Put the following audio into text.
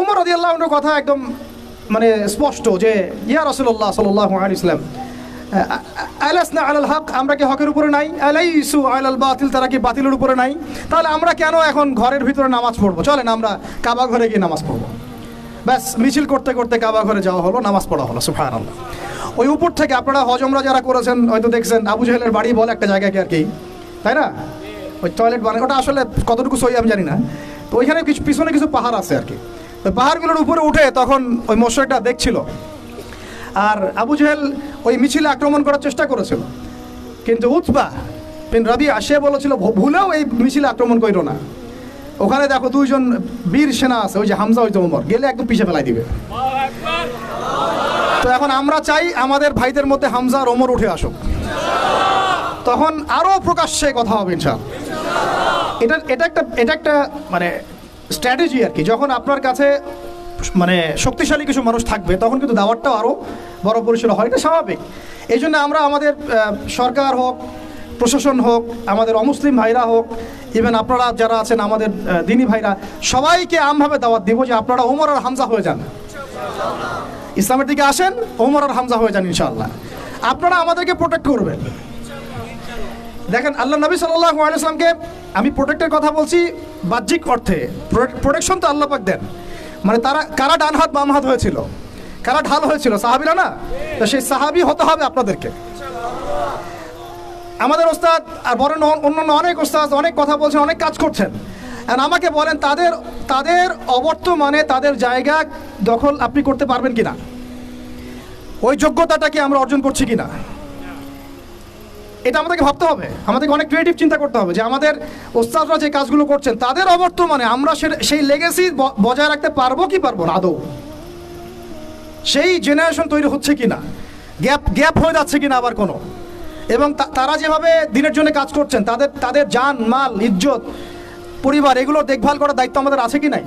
উমর রদি আল্লাহ কথা একদম মানে স্পষ্ট যে, ইয়া রসুল্লাহ সাল্লাহ ইসলাম আলাসনা আলাল হক, আমরা কি হকের উপরে নাই? আলাইসু আলাল বাতিল, তারা কি বাতিলের উপরে নাই? তাহলে আমরা কেন এখন ঘরের ভিতরে নামাজ পড়ব? চলেন আমরা কাবা ঘরে গিয়ে নামাজ পড়ব। ব্যাস, মিছিল করতে করতে কাবা ঘরে যাওয়া হলো, নামাজ পড়া হলো সুফান আল্লাহ ওই উপর থেকে আপনারা হজমরা যারা করেছেন, হয়তো দেখছেন, আবু জাহেলের বাড়ি বলে একটা জায়গাকে আর কি? তাই না? ওই টয়লেট বানায়, ওটা আসলে কতটুকু সই আমি জানি না। তো ওইখানে কিছু, পিছনে কিছু পাহাড় আছে আর কি। ওই পাহাড়গুলোর উপরে উঠে তখন ওই মশাইটা দেখছিল। আর আবু জাহেল ওই মিছিলে আক্রমণ করার চেষ্টা করেছিল। কিন্তু উৎবা বিন রবি আসে বলেছিল, "ভু- ভুলেও এই মিছিলে আক্রমণ করিল না। ওখানে দেখো দুইজন বীর সেনা আছে, ওই যে হামজা হইতো ওমর। গেলে একদম পিছিয়ে ফেলাই দিবে। তো এখন আমরা চাই আমাদের ভাইদের মধ্যে হামজা আর ওমর উঠে আসুক। তখন আরও প্রকাশ্যে কথা হবে ইনশাল এটা এটা একটা এটা একটা মানে স্ট্র্যাটেজি আর কি। যখন আপনার কাছে মানে শক্তিশালী কিছু মানুষ থাকবে, তখন কিন্তু দাওয়াতটাও আরও বড় পরিসরে হয়। এটা স্বাভাবিক। এই জন্য আমরা আমাদের সরকার হোক, প্রশাসন হোক, আমাদের অমুসলিম ভাইরা হোক ইভেন আপনারা যারা আছেন, আমাদের দিনী ভাইরা, সবাইকে আমভাবে দাওয়াত দিব যে আপনারা ওমর আর হামজা হয়ে যান। ইসলামের দিকে আসেন, ওমর আর হামজা হয়ে যান ইনশাল্লাহ আপনারা আমাদেরকে প্রোটেক্ট করবেন। দেখেন, আল্লাহ নবী সাল্লাহ আলাইসলামকে আমি প্রোটেক্টের কথা বলছি বাহ্যিক অর্থে প্রোটেকশন তো আল্লাহ পাক দেন। মানে তারা, কারা ডান হাত, বাম হাত হয়েছিল? কারা ঢাল হয়েছিল? সাহাবিরা না? তো সেই সাহাবি হতে হবে আপনাদেরকে। আমাদের ওস্তাদ আর বড় অন্যান্য অনেক ওস্তাদ অনেক কথা বলছেন, অনেক কাজ করছেন। আর আমাকে বলেন, তাদের তাদের অবর্তমানে তাদের জায়গা দখল আপনি করতে পারবেন কিনা? ওই যোগ্যতাটা কি আমরা অর্জন করছি কিনা? এটা আমাদেরকে ভাবতে হবে। আমাদেরকে অনেক ক্রিয়েটিভ চিন্তা করতে হবে যে আমাদের ওস্তাদরা যে কাজগুলো করছেন, তাদের অবর্তমানে আমরা সেই লেগেসি বজায় রাখতে পারব কি পারব না? আদৌ? সেই জেনারেশন তৈরি হচ্ছে কি না গ্যাপ গ্যাপ হয়ে যাচ্ছে কি না আবার কোনো? এবং তারা যেভাবে দিনের জন্য কাজ করছেন, তাদের তাদের যান মাল, ইজ্জত, পরিবার, এগুলোর দেখভাল করার দায়িত্ব আমাদের আছে কি নাই?